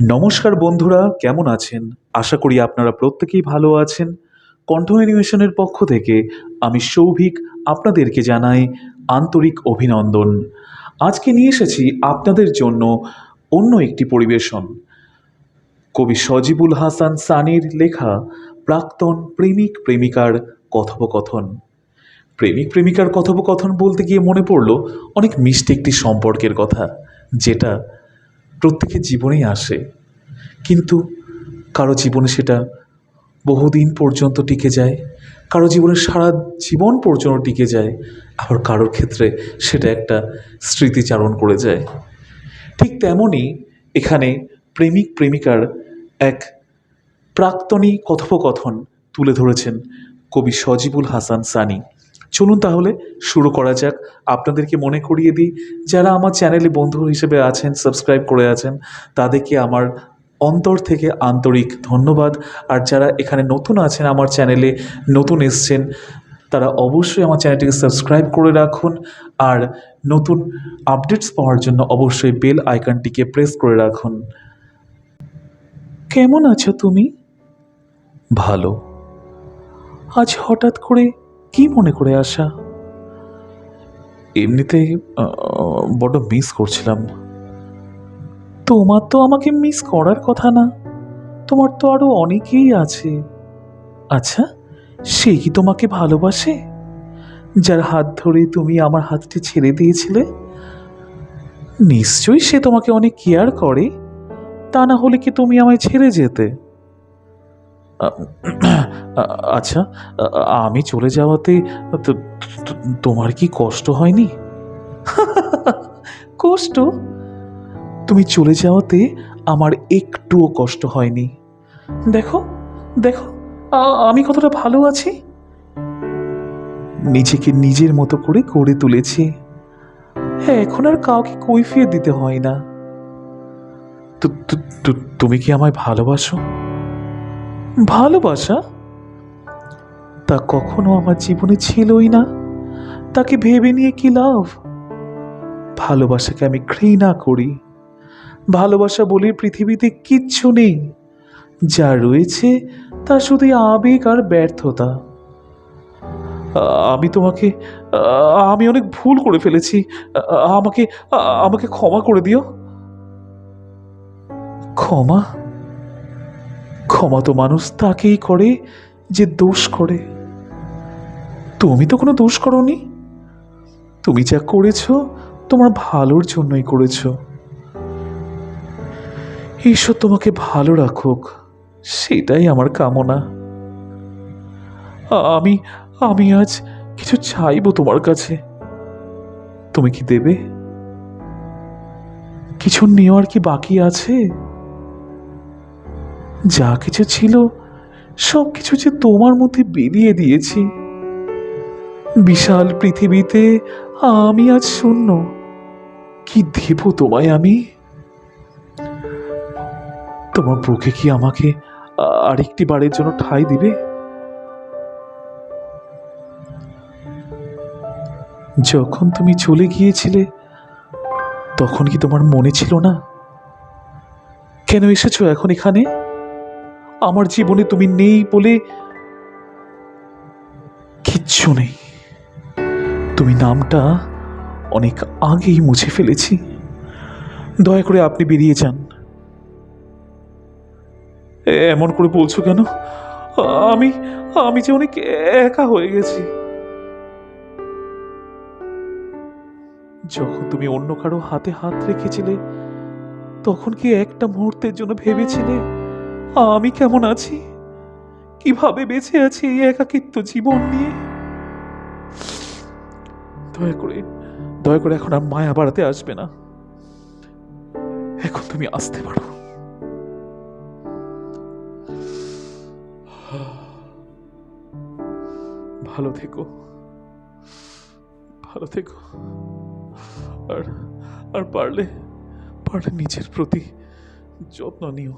নমস্কার বন্ধুরা, কেমন আছেন? আশা করি আপনারা প্রত্যেকেই ভালো আছেন। কণ্ঠ অ্যানিমেশনের পক্ষ থেকে আমি সৌভিক, আপনাদেরকে জানাই আন্তরিক অভিনন্দন। আজকে নিয়ে এসেছি আপনাদের জন্য অন্য একটি পরিবেশন। কবি সজিবুল হাসান সানির লেখা প্রাক্তন প্রেমিক প্রেমিকার কথোপকথন। প্রেমিক প্রেমিকার কথোপকথন বলতে গিয়ে মনে পড়ল অনেক মিষ্টি একটি সম্পর্কের কথা, যেটা প্রত্যেকের জীবনেই আসে। কিন্তু কারও জীবনে সেটা বহুদিন পর্যন্ত টিকে যায়, কারও জীবনে সারা জীবন পর্যন্ত টিকে যায়, আবার কারোর ক্ষেত্রে সেটা একটা স্মৃতিচারণ করে যায়। ঠিক তেমনই এখানে প্রেমিক প্রেমিকার এক প্রাক্তনী কথোপকথন তুলে ধরেছেন কবি সজিবুল হাসান সানি। চলুন তাহলে শুরু করা যাক। আপনাদেরকে মনে করিয়ে দিই, যারা আমার চ্যানেলে বন্ধু হিসেবে আছেন সাবস্ক্রাইব করে আছেন, তাদেরকে আমার অন্তর থেকে আন্তরিক ধন্যবাদ। আর যারা এখানে নতুন আছেন আমার চ্যানেলে, নতুন এসছেন, তারা অবশ্যই আমার চ্যানেলটিকে সাবস্ক্রাইব করে রাখুন। আর নতুন আপডেটস পাওয়ার জন্য অবশ্যই বেল আইকনটিকে প্রেস করে রাখুন। কেমন আছো তুমি? ভালো। আজ হঠাৎ করে কি মনে করে আসা এমনিতে বড্ড মিস করছিলাম। তোমার তো আমাকে মিস করার কথা না। তোমার তো আরও অনেকেই আছে। আচ্ছা সে কি তোমাকে ভালোবাসে? যার হাত ধরে তুমি আমার হাতটি ছেড়ে দিয়েছিলে? নিশ্চয়ই সে তোমাকে অনেক কেয়ার করে। তা না হলে কি তুমি আমায় ছেড়ে যেতে? আচ্ছা আমি চলে যাওয়াতে তোমার কি কষ্ট হয়নি? কষ্ট? তুমি চলে যাওয়াতে আমার একটুও কষ্ট হয়নি। দেখো দেখো আমি কতটা ভালো আছি। নিজেকে নিজের মতো করে গড়ে তুলেছি। হ্যাঁ এখন আর কাউকে কৈফিয়ত দিতে হয় না। তুমি কি আমায় ভালোবাসো? ভালোবাসা? তা কখনো আমার জীবনে ছিলই না। তাকে ভেবে নিয়ে কি লাভ? ভালোবাসাকে আমি ঘৃণা করি। ভালোবাসা বলে পৃথিবীতে কিচ্ছু নেই। যা রয়েছে, তা শুধু আবেগ আর ব্যর্থতা। আমি তোমাকে আমি অনেক ভুল করে ফেলেছি। আমাকে আমাকে ক্ষমা করে দিও। ক্ষমা? ক্ষমা তো মানুষ তাকেই করে যে দোষ করে। তুমি তো কোনো দোষ করনি। তুমি যা করেছ, তোমার ভালোর জন্যই করেছ। ঈশ্বর তোমাকে ভালো রাখুক, সেটাই আমার কামনা। আমি আমি আজ কিছু চাইব তোমার কাছে। তুমি কি দেবে? কিছু নেওয়ার কি বাকি আছে? যা কিছু ছিল, সব কিছু যে তোমার মধ্যে বেরিয়ে দিয়েছি। বিশাল পৃথিবীতে আমি আজ শূন্য। কি দেব তোমায় আমি? তোমার বুকে কি আমাকে আরেকটি বারের জন্য ঠাঁই দিবে? যখন তুমি চলে গিয়েছিলে, তখন কি তোমার মনে ছিল না? কেন এসেছ এখন এখানে? আমার জীবনে তুমি নেই বলে কিচ্ছু নেই। তুমি নামটা অনেক আগেই মুছে ফেলেছি। দয়া করে আপনি বেরিয়ে যান। এমন করে বলছো কেন? আমি আমি যে অনেক একা হয়ে গেছি। যখন তুমি অন্য কারও হাতে হাত রেখেছিলে, তখন কি একটা মুহূর্তের জন্য ভেবেছিলে? আমি কেমন আছি? কীভাবে বেঁচে আছি এই একাকিত্ব জীবন নিয়ে? দয়া করে দয়া করে এখন আর মায়া বাড়াতে আসবে না। এখন তুমি আসতে পারো। ভালো থেকো। ভালো থেকো। আর আর পারলে পারলে নিজের প্রতি যত্ন নিও।